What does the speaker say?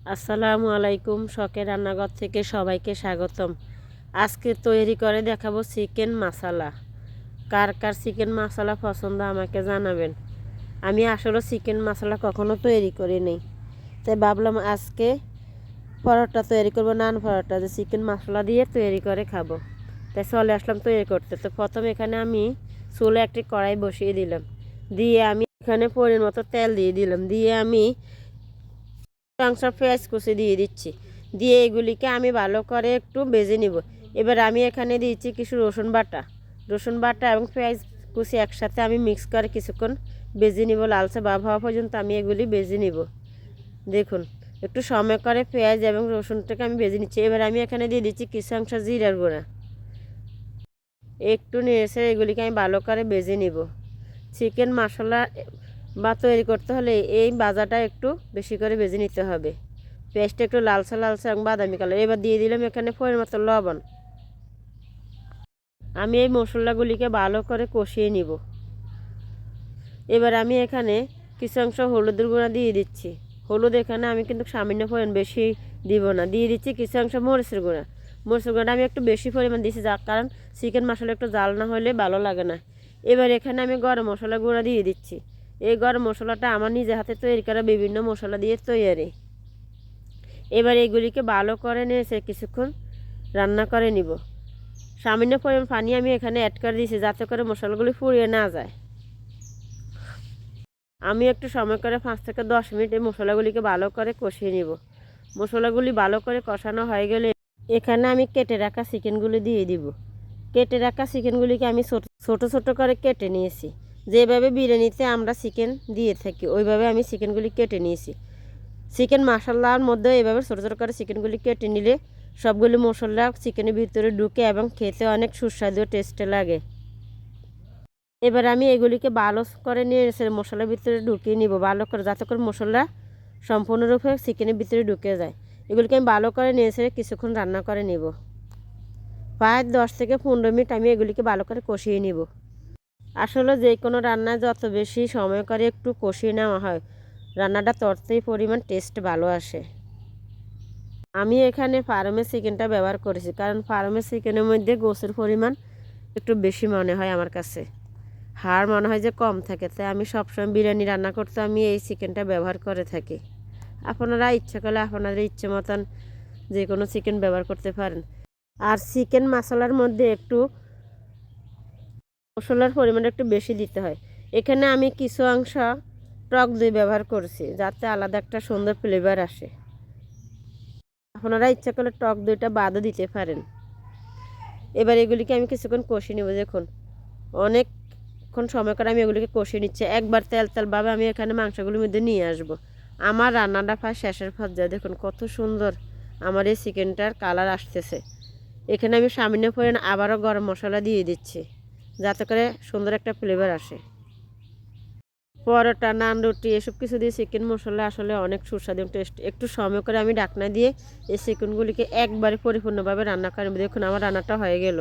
আসসালামু আলাইকুম, শখের রান্নাঘর থেকে সবাইকে স্বাগতম। আজকে তৈরি করে দেখাবো চিকেন মশালা কার কার চিকেন মশলা পছন্দ আমাকে জানাবেন। আমি আসলে চিকেন মশলা কখনো তৈরি করি নেই। তাই ভাবলাম আজকে পরোটা তৈরি করব, নান পরোটা, যে চিকেন মশলা দিয়ে তৈরি করে খাব। তাই চলে আসলাম তৈরি করতে। তো প্রথম এখানে আমি চুলে একটি কড়াই বসিয়ে দিলাম। দিয়ে আমি এখানে পরিমাণ মতো তেল দিয়ে দিলাম। দিয়ে আমি মাংস পেঁয়াজ কুচি দিয়ে দিচ্ছি। দিয়ে এগুলিকে আমি ভালো করে একটু বেজে নিব। এবার আমি এখানে দিয়েছি কিছু রসুন বাটা। রসুন বাটা এবং পেঁয়াজ কুচি একসাথে আমি মিক্স করে কিছুক্ষণ বেজে নিব। লালচে ভাব হওয়া পর্যন্ত আমি এগুলি বেজে নিব। দেখুন, একটু সময় করে পেঁয়াজ এবং রসুনটাকে আমি বেজে নিচ্ছি। এবার আমি এখানে দিয়ে দিচ্ছি কিছু অংশ জিরার গুঁড়া। একটু নেড়ে এগুলিকে আমি ভালো করে বেজে নিব। চিকেন মশলা বা তৈরি করতে হলে এই বাজাটা একটু বেশি করে ভেজে নিতে হবে। পেঁয়াজটা একটু লালসা লালসা এবং বাদামি কালার। এবার দিয়ে দিলাম এখানে পরিমতো লবণ। আমি এই মশলাগুলিকে ভালো করে কষিয়ে নিব। এবার আমি এখানে কিছু অংশ হলুদের গুঁড়া দিয়ে দিচ্ছি। হলুদ এখানে আমি কিন্তু সামান্য পরিমাণ বেশি দিব না। দিয়ে দিচ্ছি কিছু অংশ মরিচের গুঁড়া। মরিচের গুঁড়াটা আমি একটু বেশি পরিমাণ দিচ্ছি যার কারণ চিকেন মশলা একটু জাল না হলে ভালো লাগে না। এবার এখানে আমি গরম মশলা গুঁড়া দিয়ে দিচ্ছি। এই গরম মশলাটা আমার নিজে হাতে তৈরি করা বিভিন্ন মশলা দিয়ে তৈরি এবার এগুলিকে ভালো করে নিয়েছে কিছুক্ষণ রান্না করে নিব। সামান্য পরিমাণ পানি আমি এখানে অ্যাড করে দিয়েছি যাতে করে মশলাগুলি ফুরিয়ে না যায়। আমি একটু সময় করে পাঁচ থেকে দশ মিনিট এই মশলাগুলিকে ভালো করে কষিয়ে নিব। মশলাগুলি ভালো করে কষানো হয়ে গেলে এখানে আমি কেটে রাখা চিকেনগুলি দিয়ে দিব। কেটে রাখা চিকেনগুলিকে আমি ছোট ছোট করে কেটে নিয়েছি। যেভাবে বিরিয়ানিতে আমরা চিকেন দিয়ে থাকি, ওইভাবে আমি চিকেনগুলি কেটে নিয়েছি। চিকেন মশলার মধ্যে এভাবে ছোটো ছোটো করে চিকেনগুলি কেটে নিলে সবগুলি মশলা চিকেনের ভিতরে ঢুকে এবং খেতে অনেক সুস্বাদু টেস্টে লাগে। এবার আমি এগুলিকে ভালো করে নিয়ে এসে মশলার ভিতরে ঢুকিয়ে নিব, ভালো করে যাতে করে মশলা সম্পূর্ণরূপে চিকেনের ভিতরে ঢুকে যায়। এগুলিকে আমি ভালো করে নিয়ে এসে কিছুক্ষণ রান্না করে নিব। প্রায় দশ থেকে পনেরো মিনিট আমি এগুলিকে ভালো করে কষিয়ে নিব। আসলে যে কোনো রান্না যত বেশি সময় করে একটু কষিয়ে নেওয়া হয়, রান্নাটা ততই পরিমাণ টেস্ট ভালো আসে। আমি এখানে ফার্মের চিকেনটা ব্যবহার করেছি, কারণ ফার্মের চিকেনের মধ্যে গোসের পরিমাণ একটু বেশি মনে হয় আমার কাছে। হাড় মনে হয় যে কম থাকে, তাই আমি সবসময় বিরিয়ানি রান্না করতে আমি এই চিকেনটা ব্যবহার করে থাকি। আপনারা ইচ্ছে করলে আপনাদের ইচ্ছে মতন যে কোনো চিকেন ব্যবহার করতে পারেন। আর চিকেন মশলার মধ্যে একটু মশলার পরিমাণ একটু বেশি দিতে হয়। এখানে আমি কিছু অংশ টক দই ব্যবহার করছি, যাতে আলাদা একটা সুন্দর ফ্লেভার আসে। আপনারা ইচ্ছা করলে টক দইটা বাদও দিতে পারেন। এবার এগুলিকে আমি কিছুক্ষণ কষিয়ে নেব, দেখুন। অনেকক্ষণ সময় করে আমি এগুলিকে কষিয়ে নিচ্ছি। একবার তেল তেলভাবে আমি এখানে মাংসগুলির মধ্যে নিয়ে আসব। আমার রান্নাটা প্রায় শেষের পর্যায়ে, দেখুন কত সুন্দর আমার এই চিকেনটার কালার আসতেছে। এখানে আমি সামান্য পরিমাণ আবারও গরম মশলা দিয়ে দিচ্ছি। যাতে করে সুন্দর একটা ফ্লেভার আসে। পরোটা, নান, রুটি এসব কিছু দিয়ে চিকেন মশলা আসলে অনেক সুস্বাদু টেস্ট একটু সময় করে আমি ডাকনা দিয়ে এই চিকেনগুলিকে একবারে পরিপূর্ণভাবে রান্না করে দেখুন, আমার রান্নাটা হয়ে গেল।